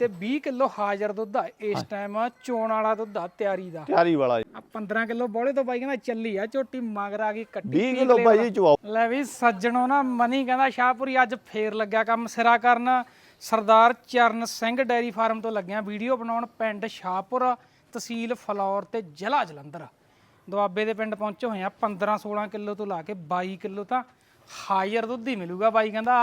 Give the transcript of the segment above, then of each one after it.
ਤੇ 20 ਕਿਲੋ ਹਾਜ਼ਰ ਦੁੱਧ ਆ। ਇਸ ਟਾਈਮ ਚੋਣ ਵਾਲਾ ਦੁੱਧ ਆ ਤਿਆਰੀ ਦਾ। ਤਿਆਰੀ ਵਾਲਾ ਆ 15 ਕਿਲੋ ਬੋਲੇ ਤੋਂ ਬਾਈ ਕਹਿੰਦਾ ਚੱਲੀ ਆ ਝੋਟੀ ਮਗਰ ਆ ਗਈ ਕੱਟੀ 20 ਕਿਲੋ ਬਾਈ ਜੀ ਚਵਾਓ ਲੈ ਵੀ ਸੱਜਣੋ ਨਾ ਮਨੀ ਕਹਿੰਦਾ ਸ਼ਾਹਪੁਰੀ ਅੱਜ ਫੇਰ ਲੱਗਿਆ ਕੰਮ ਸਿਰਾ ਕਰਨ। ਸਰਦਾਰ ਚਰਨ ਸਿੰਘ ਡੈਰੀ ਫਾਰਮ ਤੋਂ ਲੱਗਿਆ ਵੀਡੀਓ ਬਣਾਉਣ ਪਿੰਡ ਸ਼ਾਹਪੁਰ ਤਹਿਸੀਲ ਫਲੌਰ ਤੇ ਜ਼ਿਲ੍ਹਾ ਜਲੰਧਰ। ਦੁਆਬੇ ਦੇ ਪਿੰਡ ਪਹੁੰਚੇ ਹੋਏ ਆ 15 16 ਕਿਲੋ ਤੋਂ ਲਾ ਕੇ 22 ਕਿਲੋ ਤਾਂ ਹਾਜ਼ਰ ਦੁੱਧ ਹੀ ਮਿਲੂਗਾ ਬਾਈ ਕਹਿੰਦਾ।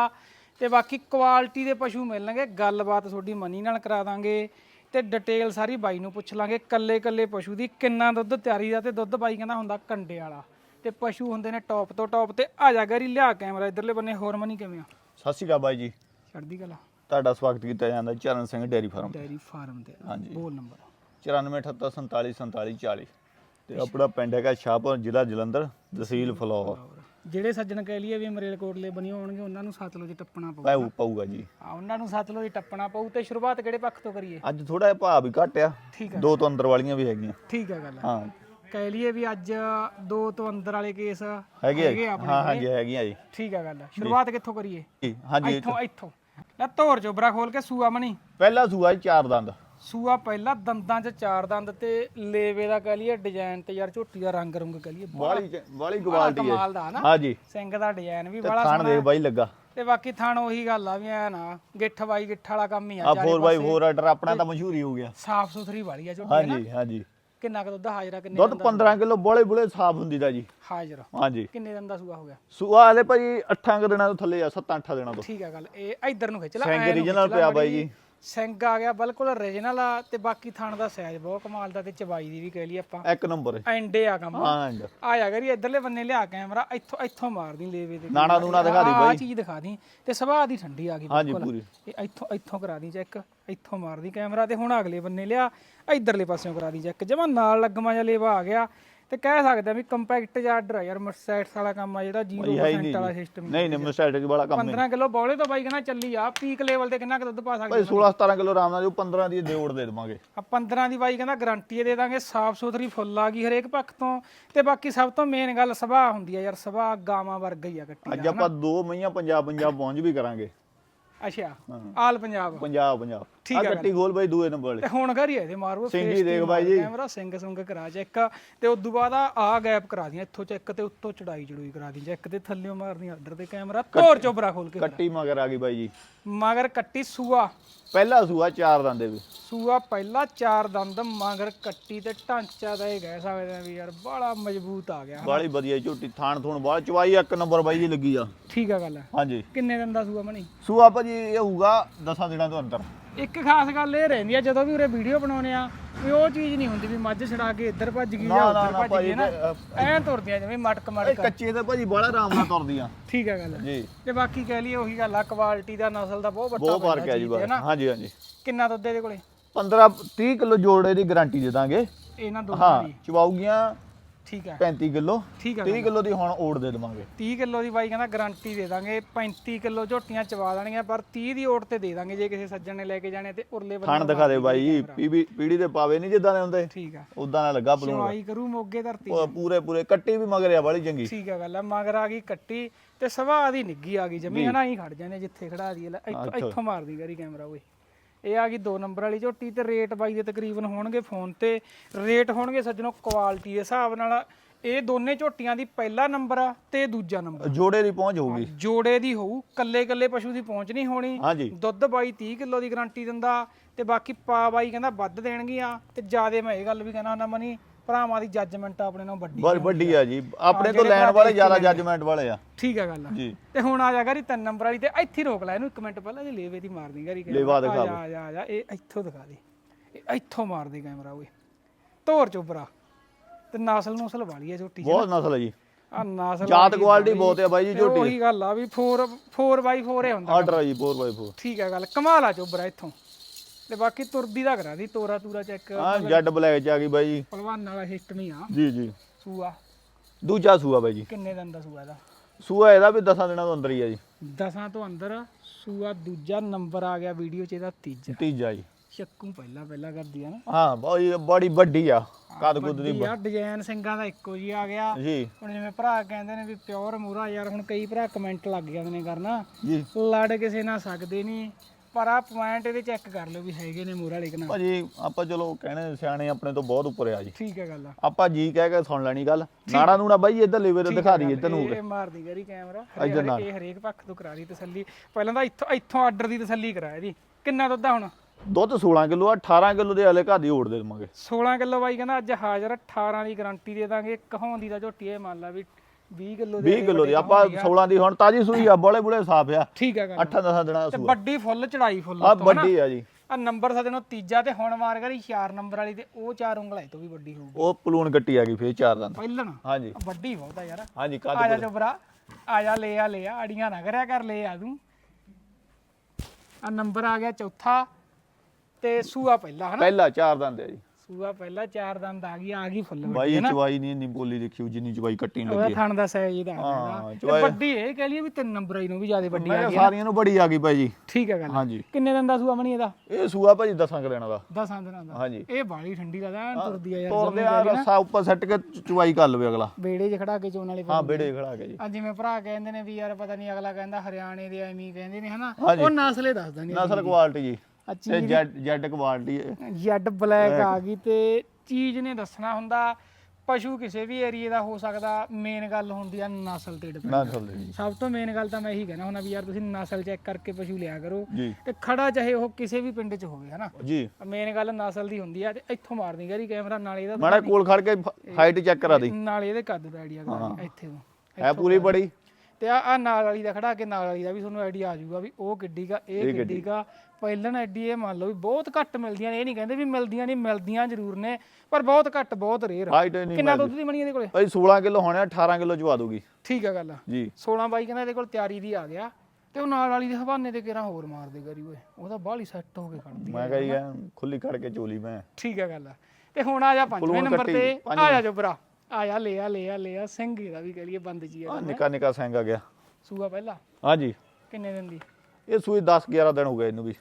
ਤੇ ਬਾਕੀ ਕੁਆਲਿਟੀ ਦੇ ਪਸ਼ੂ ਮਿਲਣਗੇ ਗੱਲਬਾਤ ਤੁਹਾਡੀ ਮਨੀ ਨਾਲ ਕਰਾ ਦਾਂਗੇ ਤੇ ਡਿਟੇਲ ਸਾਰੀ ਬਾਈ ਨੂੰ ਪੁੱਛ ਲਾਂਗੇ ਕੱਲੇ ਕੱਲੇ ਪਸ਼ੂ ਦੀ ਕਿੰਨਾ ਦੁੱਧ ਤਿਆਰੀ ਦਾ ਤੇ ਦੁੱਧ ਬਾਈ ਕਹਿੰਦਾ ਹੁੰਦਾ ਕੰਡੇ ਵਾਲਾ। ਤੇ ਪਸ਼ੂ ਹੁੰਦੇ ਨੇ ਟੌਪ ਤੋਂ ਟੌਪ ਤੇ ਆ ਜਾ ਗਰੀ ਲਿਆ ਕੈਮਰਾ ਇਧਰਲੇ ਬੰਨੇ ਹੋਰ ਮਨੀ ਕਿਵੇਂ ਆ? ਸਤਿ ਸ਼੍ਰੀ ਅਕਾਲ ਬਾਈ ਜੀ। ਚੜਦੀ ਕਲਾ। ਤੁਹਾਡਾ ਸਵਾਗਤ ਕੀਤਾ ਜਾਂਦਾ Charan Singh dairy farm dairy farm ਤੇ। ਹਾਂਜੀ। ਬੋਲ ਨੰਬਰ। 9478474740 ਤੇ ਆਪਣਾ ਪਿੰਡ ਹੈਗਾ ਸ਼ਾਹਪੁਰ ਜ਼ਿਲ੍ਹਾ ਜਲੰਧਰ ਤਹਿਸੀਲ ਫਲੋਰ। ਜਿਹੜੇ ਸੱਜਣ ਕਹਿ ਲਈਏ ਵੀ ਮਰੇਲਕੋਟਲੇ ਬਣੀ ਹੋਣਗੇ ਉਹਨਾਂ ਨੂੰ ਸਤਲੁਜ ਟੱਪਣਾ ਪਊ। ਪਾਉ ਪਾਊਗਾ ਜੀ। ਆ ਉਹਨਾਂ ਨੂੰ ਸਤਲੁਜ ਟੱਪਣਾ ਪਊ ਤੇ ਸ਼ੁਰੂਆਤ ਕਿਹੜੇ ਪੱਖ ਤੋਂ ਕਰੀਏ? ਅੱਜ ਥੋੜਾ ਜਿਹਾ ਭਾਅ ਵੀ ਘੱਟ ਆ। ਠੀਕ ਹੈ ਦੋ ਤੋਂ ਅੰਦਰ ਵਾਲੀਆਂ ਵੀ ਹੈਗੀਆਂ। ਠੀਕ ਹੈ ਗੱਲ ਹਾਂ। ਕਹਿ ਲਈਏ ਵੀ ਅੱਜ ਦੋ ਤੋਂ ਅੰਦਰ ਵਾਲੇ ਕੇਸ ਹੈਗੇ ਆਪਣੇ ਹਾਂ ਹਾਂਜੀ ਹੈਗੀਆਂ ਜੀ। ਠੀਕ ਹੈ ਗੱਲ ਸ਼ੁਰੂਆਤ ਕਿੱਥੋਂ ਕਰੀਏ? ਜੀ, ਹਾਂਜੀ ਇੱਥੋਂ ਇੱਥੋਂ। ਲੈ ਧੋਰ ਚੋਬਰਾ ਖੋਲ ਕੇ ਸੂਆ ਮਣੀ ਪਹਿਲਾ ਸੂਆ ਜੀ ਚਾਰ ਦੰਦ। ਸੂਆ ਪਹਿਲਾ ਦੰਦਾਂ 'ਚ ਚਾਰ ਦੰਦ ਤੇ ਲੇਵੇ ਦਾ ਕਹਿ ਲਈਏ ਡਿਜ਼ਾਈਨ ਤੇ ਯਾਰ ਝੋਟੀ ਦਾ ਰੰਗ ਰੁੰਗ ਕਹਿ ਲਈਏ ਵਾਲੀ ਵਾਲੀ ਕੁਆਲਿਟੀ ਹੈ। ਕਮਾਲ ਦਾ ਨਾ। ਹਾਂਜੀ। ਸਿੰਘ ਦਾ ਡਿਜ਼ਾਈਨ ਵੀ ਬੜਾ ਥਾਣ ਦੇਖ ਬਾਈ ਲੱਗਾ। ਤੇ ਬਾਕੀ ਥਣ ਉਹੀ ਗੱਲ ਆ ਵੀ ਐ ਨਾ ਗਿੱਠ ਬਾਈ ਗਿੱਠ ਵਾਲਾ ਕੰਮ ਹੀ ਆ ਆ 4x4 ਆਰਡਰ ਆਪਣਾ ਤਾਂ ਮਸ਼ਹੂਰੀ ਹੋ ਗਿਆ। ਸਾਫ਼ ਸੁਥਰੀ ਵਾਲੀ ਆ ਝੋਟੀ ਹਾਂਜੀ ਹਾਂਜੀ। ਕਿੰਨਾ ਕੁ ਦੁੱਧ ਹਾਜ਼ਰਾ ਕਿੰਨੇ ਦੁੱਧ 15 ਕਿਲੋ ਬੋਲੇ ਬੁਲੇ ਸਾਫ਼ ਹੁੰਦੀ ਦਾ ਜੀ। ਹਾਜ਼ਰ। ਹਾਂਜੀ। ਕਿੰਨੇ ਦਿਨ ਦਾ ਸੂਆ ਹੋ ਗਿਆ? ਸੂਆ ਹਲੇ ਭਾਈ 8 ਕੁ ਦਿਨਾਂ ਤੋਂ ਥੱਲੇ ਆ 7-8 ਦਿਨਾਂ ਤੋਂ। ਠੀਕ ਆ ਗੱਲ ਇਹ ਇਧਰ ਨੂੰ ਖਿੱਚ ਲੈ ਸਿੰਘ ਐਂ ਨੂੰ original ਖਿੱਚ ਲੈ ਪਿਆ ਬਾਈ। ਜੀ। ਸਿੰਘ ਆ ਗਿਆ ਬਿਲਕੁਲ origignal ਆ ਤੇ ਬਾਕੀ ਥਣ ਦਾ ਸਾਈਜ਼ ਬਹੁਤ ਕਮਾਲ ਦਾ ਤੇ ਚਬਾਈ ਦੀ ਵੀ ਕਹਿ ਲਈ ਆਪਾਂ। ਇੱਕ ਨੰਬਰ ਐਂਡੇ ਆ ਕੰਮ। ਹਾਂ ਐਂਡ। ਆਇਆ ਕਰੀ ਇਧਰਲੇ ਬੰਨੇ ਲਿਆ ਕੈਮਰਾ ਇੱਥੋਂ ਇੱਥੋਂ ਮਾਰਦੀ ਲੇਵੇ ਤੇ। ਨਾਣਾ ਨੂਣਾ ਦਿਖਾ ਦੀ ਆ ਬਾਈ ਚੀਜ਼ ਦਿਖਾ ਦੀ ਤੇ ਸੁਭਾਅ ਦੀ ਠੰਡੀ ਆ ਗਈ ਹਾਂਜੀ ਪੂਰੀ। ਇਹ ਇੱਥੋਂ ਇੱਥੋਂ ਕਰਾ ਦੀ ਚੈੱਕ ਇੱਥੋਂ ਮਾਰਦੀ ਕੈਮਰਾ ਤੇ ਹੁਣ ਅਗਲੇ ਬੰਨੇ ਲਿਆ ਇਧਰਲੇ ਪਾਸਿਓਂ ਕਰਾ ਦੀ ਚੈੱਕ ਜਮਾ ਨਾਲ ਲੱਗਮਾ ਜਿਹਾ ਲੇਵਾ ਆ ਗਿਆ। ਤੇ ਕਹਿ ਸਕਦੇ ਆ ਵੀ ਕੰਪੈਕਟ ਜਿਹਾ ਆਰਡਰ ਆ ਯਾਰ ਮਰਸੈਟਸ ਵਾਲਾ ਕੰਮ ਆ ਜਿਹੜਾ 0% ਵਾਲਾ ਸਿਸਟਮ ਨਹੀਂ ਨਹੀਂ ਮਸਟੈਟਿਕ ਵਾਲਾ ਕੰਮ ਨਹੀਂ। 15 ਕਿਲੋ ਬੌਲੇ ਤੋਂ ਬਾਈ ਕਹਿੰਦਾ ਚੱਲੀ ਆ ਪੀਕ ਲੈਵਲ ਤੇ ਕਿੰਨਾ ਕੁ ਦੁੱਧ ਪਾ ਸਕਦੇ ਭਾਈ 16 17 ਕਿਲੋ ਆਰਾਮ ਨਾਲ ਜੋ 15 ਦੀ ਦੇਉੜ ਦੇ ਦੇਵਾਂਗੇ। ਆ 15 ਦੀ ਬਾਈ ਕਹਿੰਦਾ ਗਾਰੰਟੀ ਦੇ ਦਾਂਗੇ ਸਾਫ਼ ਸੁਥਰੀ ਫੁੱਲ ਆ ਗਈ ਹਰੇਕ ਪੱਖ ਤੋਂ। ਤੇ ਬਾਕੀ ਸਭ ਤੋਂ ਮੇਨ ਗੱਲ ਸੁਭਾਅ ਹੁੰਦੀ ਆ ਯਾਰ ਸੁਭਾਅ ਗਾਵਾਂ ਵਰਗਾ ਹੀ ਆ ਕੱਟੀ ਅੱਜ ਆਪਾਂ ਦੋ ਮਈਆਂ ਪੰਜਾਬ ਪੰਜਾਬ ਪਹੁੰਚ ਵੀ ਕਰਾਂਗੇ। ਅੱਛਾ ਆਲ ਪੰਜਾਬ। ਪੰਜਾਬ ਪੰਜਾਬ। ਠੀਕ ਆ ਹੈ ਗੱਟੀ ਖੋਲ ਬਾਈ ਦੂਏ ਨੰਬਰ ਵਾਲੀ। ਤੇ ਹੁਣ ਘਰ ਹੀ ਆ ਇਹਦੇ ਮਾਰੋ ਸਿੰਘ ਜੀ ਦੇਖ ਬਾਈ ਜੀ। ਕੈਮਰਾ ਸਿੰਘ ਸੁੰਗ ਕਰਾ ਚੈੱਕ। ਤੇ ਉਦੋਂ ਬਾਅਦ ਆ ਆ ਗੈਪ ਕਰਾ ਦੀਆਂ ਇੱਥੋਂ ਚੈੱਕ ਤੇ ਉੱਤੋਂ ਚੜਾਈ ਚੜੂਈ ਕਰਾ ਦੀ ਚੈੱਕ ਤੇ ਥੱਲੇੋਂ ਮਾਰਦੀ ਆਰਡਰ ਤੇ ਕੈਮਰਾ ਤੋਰ ਚੋਬਰਾ ਖੋਲ ਕੇ ਕੱਟੀ ਮਗਰ ਆ ਗਈ ਬਾਈ ਜੀ। ਮਗਰ ਕੱਟੀ ਸੂਆ। ਪਹਿਲਾ ਸੂਆ ਚਾਰ ਦੰਦ ਦੇ ਵੀ। ਸੂਆ ਪਹਿਲਾ ਚਾਰ ਦੰਦ ਮਗਰ ਕੱਟੀ ਤੇ ਢਾਂਚਾ ਦਾ ਇਹ ਕਹਿ ਸਕਦੇ ਆ ਵੀ ਯਾਰ ਬੜਾ ਮਜ਼ਬੂਤ ਆ ਗਿਆ ਬਾਲੀ ਵਧੀਆ ਝੋਟੀ ਥਾਣ ਥੂਣ ਬਾਲ ਚਵਾਈ ਇੱਕ ਨੰਬਰ ਬਾਈ ਜੀ ਲੱਗੀ ਆ। ਠੀਕ ਆ ਗੱਲ। ਹਾਂਜੀ। ਕਿੰਨੇ ਦਿਨ ਦਾ ਸੂਆ ਬਣੀ? ਸੂਆ ਭਾਜੀ ਇਹ ਹੋਊਗਾ 10 ਦਿਨਾਂ ਤੋਂ ਅੰਦਰ। ਇੱਕ ਖਾਸ ਗੱਲ ਇਹ ਰਹਿੰਦੀ ਆ ਜਦੋਂ ਵੀ ਉਰੇ ਵੀਡੀਓ ਬਣਾਉਨੇ ਆ ਵੀ ਉਹ ਚੀਜ਼ ਨਹੀਂ ਹੁੰਦੀ ਵੀ ਮੱਝ ਛੜਾ ਕੇ ਇੱਧਰ ਭੱਜ ਗਈ ਨਾ, ਜਾਂ ਨਾ, ਉੱਧਰ ਨਾ ਭੱਜ ਗਈ ਭਾਈ, ਨਾ ਐਂ ਤੁਰਦੀਆਂ ਜਿਵੇਂ ਮਟਕ ਇਹ ਮਟਕ। ਕੱਚੇ ਤੇ ਭਾਜੀ ਬੜਾ ਆਰਾਮ ਨਾਲ ਤੁਰਦੀਆਂ। ਠੀਕ ਆ ਗੱਲ। ਜੀ। ਤੇ ਬਾਕੀ ਕਹਿ ਲਈਏ ਉਹੀ ਗੱਲ ਆ ਕੁਆਲਿਟੀ ਦਾ ਨਸਲ ਦਾ ਬਹੁਤ ਵੱਡਾ ਬਹੁਤ ਪੈਂਦਾ ਫ਼ਰਕ ਹੈ ਜੀ ਚੀਜ਼ ਹਾਂਜੀ ਹਾਂਜੀ। ਕਿੰਨਾ ਦੁੱਧ ਇਹਦੇ ਕੋਲੇ? 15 30 ਕਿਲੋ ਜੋੜੇ ਦੀ ਗਾਰੰਟੀ ਦੇ ਦਾਂਗੇ। ਇਹਨਾਂ ਦੋਨਾਂ ਹਾਂ ਦੀ। ਚਵਾਉਗੀਆਂ ਠੀਕ ਆ 35 ਕਿਲੋ ਠੀਕ ਆ 30 ਕਿਲੋ ਦੀ ਹੁਣ ਓੜ ਦੇ ਦੇਵਾਂਗੇ। 30 ਕਿਲੋ ਦੀ ਬਾਈ ਕਹਿੰਦਾ ਗਾਰੰਟੀ ਦੇ ਦਾਂਗੇ 35 ਕਿਲੋ ਝੋਟੀਆਂ ਚਵਾ ਦੇਣਗੀਆਂ ਪਰ 30 ਦੀ ਓਟ ਤੇ ਦੇ ਦਾਂਗੇ ਜੇ ਕਿਸੇ ਸੱਜਣ ਨੇ ਲੈ ਕੇ ਜਾਣੇ ਤੇ ਉਰਲੇ ਥਣ ਦਿਖਾ ਦੇ ਬਾਈ ਪੀੜੀ ਪੀੜੀ ਦੇ ਪਾਵੇ ਨਹੀਂ ਜਿੱਦਾਂ ਦੇ ਹੁੰਦੇ। ਠੀਕ ਆ ਉਦਾਂ ਦਾ ਲੱਗਾ ਬਲੂਨ ਚਵਾਈ ਕਰੂ ਮੋਗੇ ਧਰਤੀ ਉਹ ਪੂਰੇ ਪੂਰੇ ਕੱਟੀ ਵੀ ਮਗਰਿਆ ਵਾਲੀ ਚੰਗੀ। ਠੀਕ ਆ ਗੱਲ ਆ ਮਗਰ ਆ ਗਈ ਕੱਟੀ ਤੇ ਸਵਾਹ ਦੀ ਨਿੱਗੀ ਆ ਗਈ ਜਮੀ ਹਨਾ ਹੀ ਖੜ ਜਾਂਦੇ ਜਿੱਥੇ ਖੜਾ ਦੀ ਇੱਥੋਂ ਇੱਥੋਂ ਮਾਰਦੀ ਗਰੀ ਕੈਮਰਾ ਓਏ। ਇਹ ਆ ਗਈ 2 ਨੰਬਰ ਵਾਲੀ ਝੋਟੀ ਤੇ ਰੇਟ ਬਾਈ ਦੇ ਤਕਰੀਬਨ ਹੋਣਗੇ ਫੋਨ ਤੇ। ਰੇਟ ਹੋਣਗੇ ਸੱਜਣੋ ਕੁਆਲਿਟੀ ਦੇ ਹਿਸਾਬ ਨਾਲ। ਇਹ ਦੋਨੇ ਝੋਟੀਆਂ ਦੀ ਪਹਿਲਾ ਨੰਬਰ ਆ ਤੇ ਦੂਜਾ ਨੰਬਰ। ਜੋੜੇ ਦੀ ਪਹੁੰਚ ਹੋਊਗੀ। ਜੋੜੇ ਦੀ ਹੋਊ। ਕੱਲੇ ਕੱਲੇ ਪਸ਼ੂ ਦੀ ਪਹੁੰਚ ਨਹੀਂ ਹੋਣੀ। ਦੁੱਧ ਬਾਈ 30 ਕਿਲੋ ਦੀ ਗਾਰੰਟੀ ਦਿੰਦਾ ਤੇ ਬਾਕੀ ਪਾ ਬਾਈ ਕਹਿੰਦਾ ਵੱਧ ਦੇਣਗੀਆਂ ਤੇ ਜਿਆਦੇ ਮੈਂ ਇਹ ਗੱਲ ਵੀ ਕਹਿਣਾ ਹੁੰਦਾ ਮਨੀ ਭਰਾਵਾਂ ਦੀ ਜੱਜਮੈਂਟ ਆਪਣੇ ਨਾਲ ਵੱਡੀ ਬੜੀ ਵੱਡੀ ਆ ਜੀ। ਆਪਣੇ ਤੋਂ ਲੈਣ ਵਾਲੇ ਜ਼ਿਆਦਾ ਜੱਜਮੈਂਟ ਵਾਲੇ ਆ। ਠੀਕ ਆ ਗੱਲ ਜੀ। ਤੇ ਹੁਣ ਆ ਜਾ ਗਰੀ ਤਿੰਨ ਨੰਬਰ ਵਾਲੀ ਤੇ ਇੱਥੇ ਰੋਕ ਲੈ ਇਹਨੂੰ ਇੱਕ ਮਿੰਟ ਪਹਿਲਾਂ ਜੇ ਲੇਵੇ ਦੀ ਮਾਰਦੀ ਗਰੀ। ਲੇਵਾ ਆ ਦਿਖਾ ਜਾ ਆ ਜਾ ਆ ਜਾ ਇਹ ਇੱਥੋਂ ਦਿਖਾ ਦੇ। ਇਹ ਇੱਥੋਂ ਮਾਰਦੀ ਕੈਮਰਾ ਓਏ। ਧੋਰ ਚੋਬਰਾ। ਤੇ ਨਸਲ ਨਸਲ ਵਾਲੀ ਆ ਝੋਟੀ ਬਹੁਤ ਨਸਲ ਹੈ ਜੀ। ਆ ਨਸਲ ਜਾਤ ਕੁਆਲਿਟੀ ਬਹੁਤ ਹੈ ਬਾਈ ਜੀ ਝੋਟੀ। ਉਹੀ ਗੱਲ ਆ ਵੀ 4 4x4 ਹੀ ਹੁੰਦਾ ਆਰਡਰ ਆ ਜੀ 4x4 ਠੀਕ ਆ ਗੱਲ। ਕਮਾਲ ਆ ਚੋਬਰਾ ਇੱਥੋਂ। ਤੇ ਬਾਕੀ ਤੁਰਦੀ ਦਾ ਕਰਾ ਦੀ ਤੋਰਾ ਤੂਰਾ ਚੈੱਕ ਹਾਂ ਜੈਡ ਬਲੈਕ ਚ ਆ ਗਈ ਬਾਈ। ਜੀ ਪਹਿਲਵਾਨ ਵਾਲਾ ਸਿਸਟਮ ਹੀ ਆ। ਜੀ ਜੀ। ਸੂਆ। ਦੂਜਾ ਸੂਆ ਬਾਈ ਜੀ। ਕਿੰਨੇ ਦਿਨ ਦਾ ਸੂਆ ਇਹਦਾ? ਸੂਆ ਇਹਦਾ ਵੀ 10 ਦਿਨਾਂ ਤੋਂ ਅੰਦਰ ਹੀ ਆ ਜੀ। ਦਸਾਂ ਤੋਂ ਅੰਦਰ ਸੂਆ ਦੂਜਾ ਨੰਬਰ ਆ ਗਿਆ ਵੀਡੀਓ 'ਚ ਇਹਦਾ ਤੀਜਾ। ਤੀਜਾ ਜੀ। ਚੱਕੂ ਪਹਿਲਾਂ ਪਹਿਲਾਂ ਕਰਦੀ ਆ ਨਾ। ਹਾਂ ਬੜੀ ਬੜੀ ਵੱਡੀ ਆ ਕਦ ਕੁਦ ਦੀ ਯਾਰ ਡਿਜ਼ਾਈਨ ਸਿੰਘਾਂ ਦਾ ਇੱਕੋ ਜੀ ਆ ਗਿਆ। ਜੀ। ਹੁਣ ਜਿਵੇਂ ਭਰਾ ਕਹਿੰਦੇ ਨੇ ਵੀ ਪਿਓਰ ਮੂਰਾ ਯਾਰ ਹੁਣ ਕਈ ਭਰਾ ਕਮੈਂਟ ਲੱਗ ਜਾਂਦੇ ਨੇ ਕਰਨਾ। ਜੀ। ਲੜ ਕਿਸੇ ਨਾਲ ਸਕਦੇ ਨਹੀਂ ਪਰ ਆ ਪੁਆਇੰਟ ਇਹਦੇ ਚੈੱਕ ਕਰ ਲਓ ਵੀ ਹੈਗੇ ਨੇ ਮੋਰ ਵਾਲੇ ਕਿ ਨਾ। ਭਾਜੀ ਆਪਾਂ ਚਲੋ ਕਹਿੰਦੇ ਸਿਆਣੇ ਆਪਣੇ ਤੋਂ ਬਹੁਤ ਉੱਪਰ ਆ ਜੀ। ਠੀਕ ਹੈ ਗੱਲ ਆ। ਆਪਾਂ ਜੀ ਕਹਿ ਕੇ ਸੁਣ ਲੈਣੀ ਗੱਲ। ਨਾੜਾ ਨੂੜਾ ਬਾਈ ਇੱਧਰ ਲੈਵੇ ਤੇ ਦਿਖਾ ਦਈਏ ਇੱਧਰ ਨੂੰ ਇਹ ਮਾਰਦੀ ਗਰੀ ਕੈਮਰਾ। ਇੱਧਰ ਨਾਲ। ਇਹ ਹਰੇਕ ਪੱਖ ਤੋਂ ਕਰਾ ਰਹੀ ਤਸੱਲੀ। ਪਹਿਲਾਂ ਤਾਂ ਇੱਥੋਂ ਇੱਥੋਂ ਆਰਡਰ ਦੀ ਤਸੱਲੀ ਕਰਾ ਇਹਦੀ ਕਿੰਨਾ ਦੁੱਧ ਆ ਹੁਣ? ਦੁੱਧ 16 ਕਿਲੋ ਆ 18 ਕਿਲੋ ਦੇ ਹਲੇ ਘਰ ਦੀ ਓੜ ਦੇ ਦੇਵਾਂਗੇ। 16 ਕਿਲੋ ਬਾਈ ਕਹਿੰਦਾ ਅੱਜ ਹਾਜ਼ਰ 18 ਦੀ ਗਾਰੰਟੀ ਦੇ ਦਾਂਗੇ। ਕਹਾਉਣ ਦੀ ਦਾ ਝੋਟੀ ਇਹ ਮੰਨ ਲਾ ਵੀ 20 ਕਿਲੋ ਦੇ 20 ਕਿਲੋ ਦੀ ਆਪਾਂ 16 ਦੀ ਹੁਣ ਤਾਜੀ ਸੂਈ ਆ ਬੋਲੇ ਬੁਲੇ ਸਾਫ਼ ਆ। ਠੀਕ ਹੈ ਗੱਲ 8-10 ਦਿਨਾਂ ਦਾ ਤੇ ਸੂਆ। ਵੱਡੀ ਫੁੱਲ ਚੜਾਈ ਫੁੱਲ ਆ ਵੱਡੀ ਆ ਜੀ। ਆ ਨੰਬਰ ਸਾਡੇ ਨੂੰ ਤੀਜਾ ਤੇ ਹੁਣ ਮਾਰ ਕਰੀ 4 ਨੰਬਰ ਵਾਲੀ ਤੇ ਉਹ 4 ਉਂਗਲਾਂ ਤੋਂ ਵੀ ਵੱਡੀ ਹੋਊਗੀ। ਉਹ ਪਲੂਨ ਗੱਟੀ ਆ ਗਈ ਫੇਰ ਚਾਰ ਦੰਦ। ਪਹਿਲਣ? ਹਾਂਜੀ। ਆ ਵੱਡੀ ਬਹੁਤ ਆ ਯਾਰ। ਹਾਂਜੀ ਆ ਕੱਦ ਜਾ ਜਬਰਾ ਆ ਜਾ ਲੈ ਆ ਲੈ ਆ ਅੜੀਆਂ ਨਾ ਕਰਿਆ ਕਰ ਲੈ ਆ ਤੂੰ। ਆ ਨੰਬਰ ਆ ਗਿਆ ਚੌਥਾ ਤੇ ਸੂਆ ਪਹਿਲਾ ਹਨਾ? ਪਹਿਲਾ ਚਾਰ ਦੰਦ ਆ ਜੀ। ਸੂਆ ਪਹਿਲਾ ਚਾਰ ਦੰਦ ਆ ਗਈ ਆ ਗਈ ਫੁੱਲ ਬਾਈ ਇਹ ਚਵਾਈ ਨਹੀਂ ਇੰਨੀ ਬੋਲੀ ਦੇਖਿਓ ਜਿੰਨੀ ਚਵਾਈ ਕੱਟੀ ਨੂੰ ਉਹਦਾ ਲੱਗੀ ਆ। ਥਣ ਦਾ ਸਾਈਜ਼ ਇਹਦਾ ਹਾਂ। ਚਵਾਈ- ਵੱਡੀ ਇਹ ਕਹਿ ਲਈਏ ਵੀ ਤਿੰਨ ਨੰਬਰ ਨੂੰ ਵੀ ਜ਼ਿਆਦਾ ਵੱਡੀ ਆ ਗਈ ਸਾਰੀਆਂ ਨੂੰ ਬੜੀ ਆ ਗਈ ਬਾਈ ਜੀ। ਠੀਕ ਹੈ ਗੱਲ। ਹਾਂਜੀ। ਕਿੰਨੇ ਦਿਨ ਦਾ ਸੂਆ ਬਣੀ ਇਹਦਾ? ਇਹ ਸੂਆ ਭਾਜੀ ਦਸਾਂ ਕੁ ਦਿਨਾਂ ਦਾ। ਦਸਾਂ ਦਿਨਾਂ ਦਾ। ਹਾਂਜੀ। ਇਹ ਬਾਲੀ ਠੰਡੀ ਲੱਗਦਾ ਤੁਰਦੀ ਆ ਯਾਰ ਤੋਰਦੇ ਆ ਰਸਾ ਉੱਪਰ ਸੱਟ ਕੇ ਚਵਾਈ ਕਰ ਲਵੇ ਅਗਲਾ। ਬੇੜੇ 'ਚ ਖੜਾ ਕੇ ਚੋਣ ਵਾਲੇ ਹਾਂ ਬੇੜੇ ਖੜਾ ਕੇ ਜੀ। ਅੱਜ ਜਿਵੇਂ ਭਰਾ ਕਹਿੰਦੇ ਨੇ ਵੀ ਯਾਰ ਪਤਾ ਨਹੀਂ ਅਗਲਾ ਕਹਿੰਦਾ ਹਰਿਆਣੇ ਦੇ ਐਵੇਂ ਕਹਿੰਦੇ ਨੇ ਹਨਾ। ਉਹ ਨਸਲੇ ਦੱਸਦਾ ਨਹੀਂ ਨਸਲ ਕੁਆਲਿਟੀ ਜੀ। ਅੱਛੀ ਇਹ ਜੈਡ ਜੈਡ ਕੁਆਲਿਟੀ ਹੈ। ਜੈਡ ਬਲੈਕ ਆ ਗਈ ਤੇ ਚੀਜ਼ ਨੇ ਦੱਸਣਾ ਹੁੰਦਾ ਪਸ਼ੂ ਕਿਸੇ ਵੀ ਏਰੀਏ ਦਾ ਹੋ ਸਕਦਾ ਮੇਨ ਗੱਲ ਹੁੰਦੀ ਆ ਨਸਲ ਤੇ ਡਿਪੈਂਡ ਜੀ। ਸਭ ਤੋਂ ਮੇਨ ਗੱਲ ਤਾਂ ਮੈਂ ਇਹੀ ਕਹਿਣਾ ਹੁੰਦਾ ਵੀ ਯਾਰ ਤੁਸੀਂ ਨਸਲ ਚੈੱਕ ਕਰਕੇ ਪਸ਼ੂ ਲਿਆ ਕਰੋ ਜੀ। ਤੇ ਖੜਾ ਚਾਹੇ ਉਹ ਕਿਸੇ ਵੀ ਪਿੰਡ 'ਚ ਹੋਵੇ ਹਨਾ? ਜੀ। ਮੇਨ ਗੱਲ ਨਸਲ ਦੀ ਹੁੰਦੀ ਆ ਤੇ ਇੱਥੋਂ ਮਾਰਦੀ ਗਰੀ ਕੈਮਰਾ ਨਾਲ ਇਹਦਾ ਮਾੜਾ ਕੋਲ ਖੜ ਕੇ ਹਾਈਟ ਚੈੱਕ ਕਰਾ ਦੇ ਨਾਲ ਇਹਦੇ ਕੱਦ ਦਾ ਆਈਡੀਆ ਕਰਾ ਇੱਥੇ ਤੋਂ ਹੈ ਪੂਰੀ ਬੜੀ? ਤੇ ਆ ਆ ਨਾਲ ਵਾਲੀ ਦਾ ਖੜਾ ਕੇ ਨਾਲ ਵਾਲੀ ਦਾ ਵੀ ਤੁਹਾਨੂੰ ਆਈਡੀਆ ਆ ਜਾਊਗਾ ਵੀ ਉਹ ਕਿੱਡੀ ਕਾ ਇਹ ਕਿੱਡੀ ਕਾ ਪਹਿਲਣ ਐਡੀ ਇਹ ਮੰਨ ਲਓ ਵੀ ਬਹੁਤ ਘੱਟ ਮਿਲਦੀਆਂ ਨੇ ਇਹ ਨਹੀਂ ਕਹਿੰਦੇ ਵੀ ਮਿਲਦੀਆਂ ਨਹੀਂ ਮਿਲਦੀਆਂ ਜ਼ਰੂਰ ਨੇ ਪਰ ਬਹੁਤ ਘੱਟ ਬਹੁਤ ਰੇਅਰ ਹਾਈਟ ਨਹੀਂ ਕਿੰਨਾ ਦੁੱਧ ਦੀ ਬਣੀ ਇਹਦੇ ਕੋਲੇ? ਭਾਈ 16 ਕਿਲੋ ਹੋਣਾ 18 ਕਿਲੋ ਚਵਾ ਦੂਗੀ ਠੀਕ ਆ ਗੱਲ। ਜੀ। 16 ਬਾਈ ਕਹਿੰਦਾ ਇਹਦੇ ਕੋਲ ਤਿਆਰੀ ਦੀ ਆ ਗਿਆ ਤੇ ਉਹ ਨਾਲ ਵਾਲੀ ਦੇ ਹਵਾਨੇ ਤੇ ਕਿਹੜਾ ਹੋਰ ਮਾਰ ਦੇ ਕਰੀ ਓਏ ਉਹਦਾ ਬਾਹਲੀ ਸੈੱਟ ਹੋ ਕੇ ਖੜਦੀ ਮੈਂ ਕਹੀ ਐ ਖੁੱਲੀ ਖੜ ਕੇ ਚੋਲੀ ਮੈਂ। ਠੀਕ ਆ ਗੱਲ। ਠੀਕ ਹੁਣ ਆ ਜਾ ਪੰਜਵੇਂ ਨੰਬਰ ਤੇ। ਆ ਜਾ ਜੋਬਰਾ। ਆ ਜਾ ਲੈ ਆ ਲੈ ਆ ਲੈ ਆ ਸਿੰਘ ਇਹਦਾ ਵੀ ਕਹ ਲਈਏ ਬੰਦ ਜੀ ਆ ਨਿੱਕਾ ਨਿੱਕਾ ਸਿੰਘ ਆ ਗਿਆ। ਸੂਆ ਪਹਿਲਾ? ਹਾਂਜੀ। ਕਿੰਨੇ ਦਿਨ ਦੀ? ਇਹ ਸੂਈ 10 11 ਦਿਨ ਹੋ ਗਏ ਇਹਨੂੰ ਵੀ।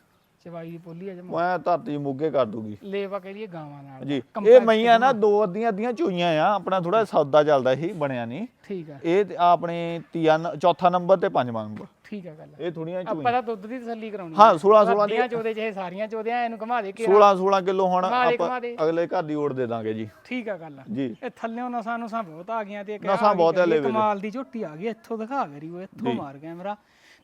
ਚਵਾਈ ਦੀ ਪੋਲੀ ਆ ਜਮਾ। ਮੈਂ ਧਰਤੀ ਮੁੱਗੇ ਕਰ ਦੂਗੀ। ਲੇਵਾ ਲਈਏ ਗਾਵਾਂ ਨਾਲ। ਜੀ ਇਹ ਮਈਆਂ ਨਾ ਦੋ ਅੱਧੀਆਂ ਅੱਧੀਆਂ ਚੋਈਆਂ ਆ ਆਪਣਾ ਥੋੜਾ ਸੌਦਾ ਚੱਲਦਾ ਸੀ ਬਣਿਆ ਨਹੀਂ ਠੀਕ ਆ। ਇਹ ਤੇ ਆਪਣੇ ਤੀਆ ਨ- ਚੌਥਾ ਨੰਬਰ ਤੇ ਪੰਜਵਾਂ ਨੰਬਰ। ਠੀਕ ਆ ਗੱਲ ਇਹ ਥੋੜੀਆਂ ਚੋਈਆਂ ਆਪਾਂ ਤਾਂ ਦੁੱਧ ਦੀ ਤਸੱਲੀ ਕਰਾਉਣੀ ਹਾਂ 16 16 ਦੀਆਂ। ਚੋਦੇ ਚਾਹੇ ਸਾਰੀਆਂ ਚੋਦੇ ਆ ਇਹਨੂੰ ਘੁਮਾ ਦੇ ਕੇ 16 16 ਕਿਲੋ ਹੁਣ ਘੁਮਾ ਦੇ ਆਪਾਂ ਘੁਮਾ ਦੇ। ਅਗਲੇ ਘਰ ਦੀ ਓੜ ਦੇ ਦਾਂਗੇ ਜੀ। ਠੀਕ ਆ ਗੱਲ ਜੀ। ਇਹ ਥੱਲੇੋਂ ਨਸਾਂ ਨਸਾਂ ਬਹੁਤ ਆ ਗਈਆਂ ਤੇ ਇੱਕ ਨਸਾਂ ਆਹ ਬਹੁਤ ਆ ਕਰੀਏ, ਲੈਵੇ ਦੇ। ਕਮਾਲ ਦੀ ਝੋਟੀ ਆ ਗਈ ਇੱਥੋਂ ਦਿਖਾ ਕਰੀ ਉਹ ਇੱਥੋਂ ਮਾਰ ਕੈਮਰਾ।